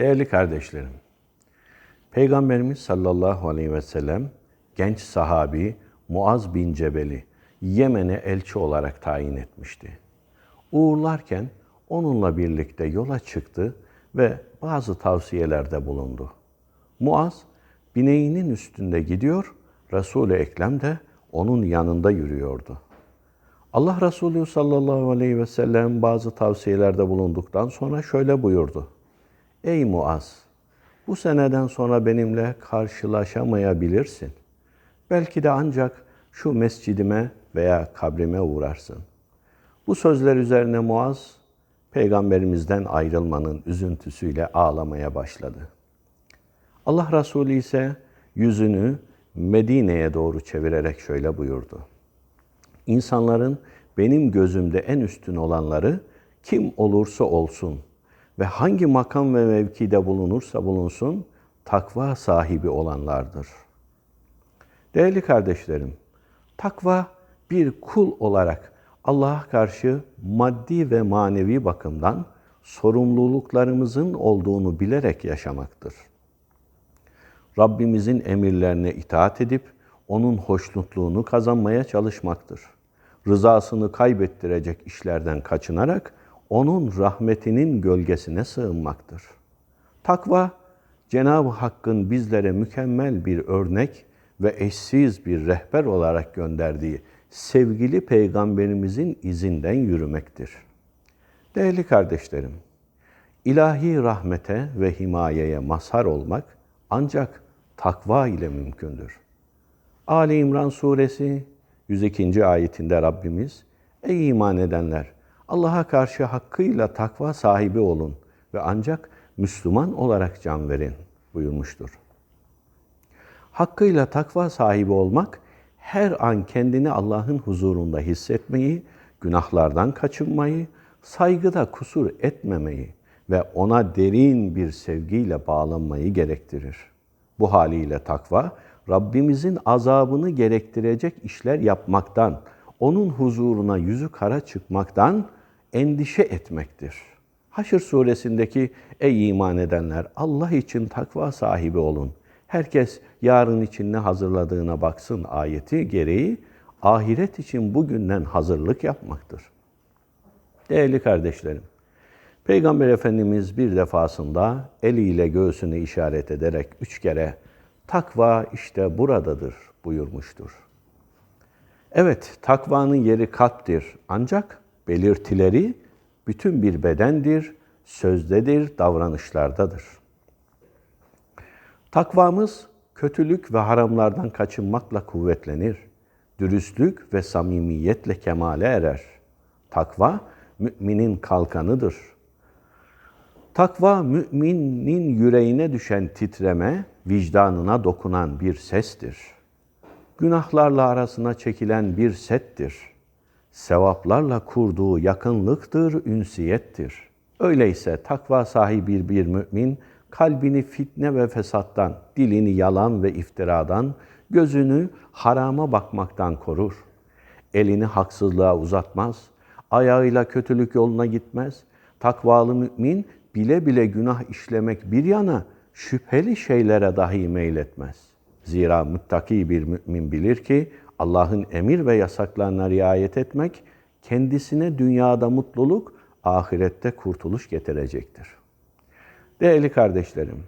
Değerli kardeşlerim, Peygamberimiz sallallahu aleyhi ve sellem genç sahabi Muaz bin Cebel'i Yemen'e elçi olarak tayin etmişti. Uğurlarken onunla birlikte yola çıktı ve bazı tavsiyelerde bulundu. Muaz bineğinin üstünde gidiyor, Resul-i Ekrem de onun yanında yürüyordu. Allah Resulü sallallahu aleyhi ve sellem bazı tavsiyelerde bulunduktan sonra şöyle buyurdu. Ey Muaz! Bu seneden sonra benimle karşılaşamayabilirsin. Belki de ancak şu mescidime veya kabrime uğrarsın. Bu sözler üzerine Muaz, peygamberimizden ayrılmanın üzüntüsüyle ağlamaya başladı. Allah Resulü ise yüzünü Medine'ye doğru çevirerek şöyle buyurdu. İnsanların benim gözümde en üstün olanları kim olursa olsun ve hangi makam ve mevkide bulunursa bulunsun takva sahibi olanlardır. Değerli kardeşlerim, takva bir kul olarak Allah'a karşı maddi ve manevi bakımdan sorumluluklarımızın olduğunu bilerek yaşamaktır. Rabbimizin emirlerine itaat edip onun hoşnutluğunu kazanmaya çalışmaktır. Rızasını kaybettirecek işlerden kaçınarak onun rahmetinin gölgesine sığınmaktır. Takva, Cenab-ı Hakk'ın bizlere mükemmel bir örnek ve eşsiz bir rehber olarak gönderdiği sevgili peygamberimizin izinden yürümektir. Değerli kardeşlerim, ilahi rahmete ve himayeye mazhar olmak ancak takva ile mümkündür. Ali İmran suresi 102. ayetinde Rabbimiz, Ey iman edenler! Allah'a karşı hakkıyla takva sahibi olun ve ancak Müslüman olarak can verin buyurmuştur. Hakkıyla takva sahibi olmak, her an kendini Allah'ın huzurunda hissetmeyi, günahlardan kaçınmayı, saygıda kusur etmemeyi ve ona derin bir sevgiyle bağlanmayı gerektirir. Bu haliyle takva, Rabbimizin azabını gerektirecek işler yapmaktan, onun huzuruna yüzü kara çıkmaktan endişe etmektir. Haşr suresindeki ey iman edenler Allah için takva sahibi olun. Herkes yarın için ne hazırladığına baksın ayeti gereği ahiret için bugünden hazırlık yapmaktır. Değerli kardeşlerim, Peygamber Efendimiz bir defasında eliyle göğsünü işaret ederek üç kere takva işte buradadır buyurmuştur. Evet, takvanın yeri kalptir ancak belirtileri bütün bir bedendir, sözdedir, davranışlardadır. Takvamız kötülük ve haramlardan kaçınmakla kuvvetlenir. Dürüstlük ve samimiyetle kemale erer. Takva müminin kalkanıdır. Takva müminin yüreğine düşen titreme, vicdanına dokunan bir sestir. Günahlarla arasına çekilen bir settir. Sevaplarla kurduğu yakınlıktır, ünsiyettir. Öyleyse takva sahibi bir mümin kalbini fitne ve fesattan, dilini yalan ve iftiradan, gözünü harama bakmaktan korur. Elini haksızlığa uzatmaz, ayağıyla kötülük yoluna gitmez. Takvalı mümin bile bile günah işlemek bir yana şüpheli şeylere dahi meyletmez. Zira muttaki bir mümin bilir ki Allah'ın emir ve yasaklarına riayet etmek kendisine dünyada mutluluk, ahirette kurtuluş getirecektir. Değerli kardeşlerim,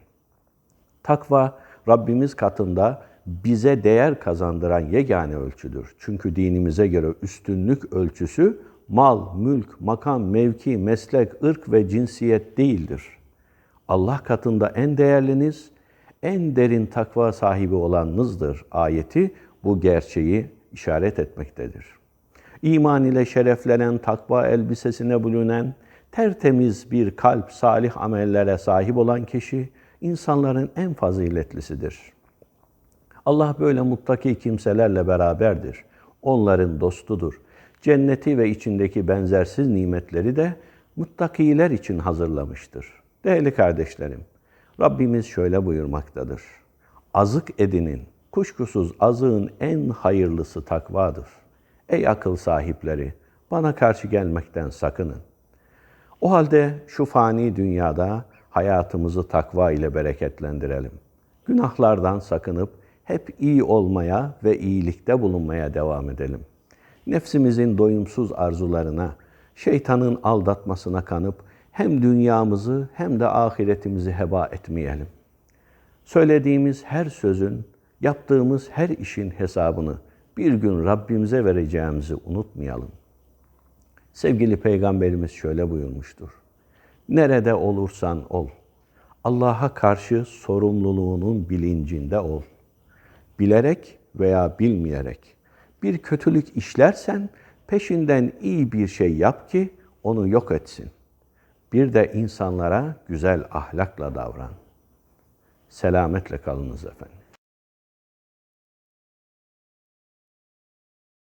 takva Rabbimiz katında bize değer kazandıran yegane ölçüdür. Çünkü dinimize göre üstünlük ölçüsü mal, mülk, makam, mevki, meslek, ırk ve cinsiyet değildir. Allah katında en değerliniz, en derin takva sahibi olanınızdır ayeti bu gerçeği işaret etmektedir. İman ile şereflenen takva elbisesine bulunan tertemiz bir kalp, salih amellere sahip olan kişi insanların en faziletlisidir. Allah böyle muttaki kimselerle beraberdir. Onların dostudur. Cenneti ve içindeki benzersiz nimetleri de muttakiler için hazırlamıştır. Değerli kardeşlerim, Rabbimiz şöyle buyurmaktadır. Azık edinin, kuşkusuz azığın en hayırlısı takvadır. Ey akıl sahipleri, bana karşı gelmekten sakının. O halde şu fani dünyada hayatımızı takva ile bereketlendirelim. Günahlardan sakınıp hep iyi olmaya ve iyilikte bulunmaya devam edelim. Nefsimizin doyumsuz arzularına, şeytanın aldatmasına kanıp hem dünyamızı hem de ahiretimizi heba etmeyelim. Söylediğimiz her sözün, yaptığımız her işin hesabını bir gün Rabbimize vereceğimizi unutmayalım. Sevgili Peygamberimiz şöyle buyurmuştur. Nerede olursan ol, Allah'a karşı sorumluluğunun bilincinde ol. Bilerek veya bilmeyerek bir kötülük işlersen peşinden iyi bir şey yap ki onu yok etsin. Bir de insanlara güzel ahlakla davran. Selametle kalınız efendim.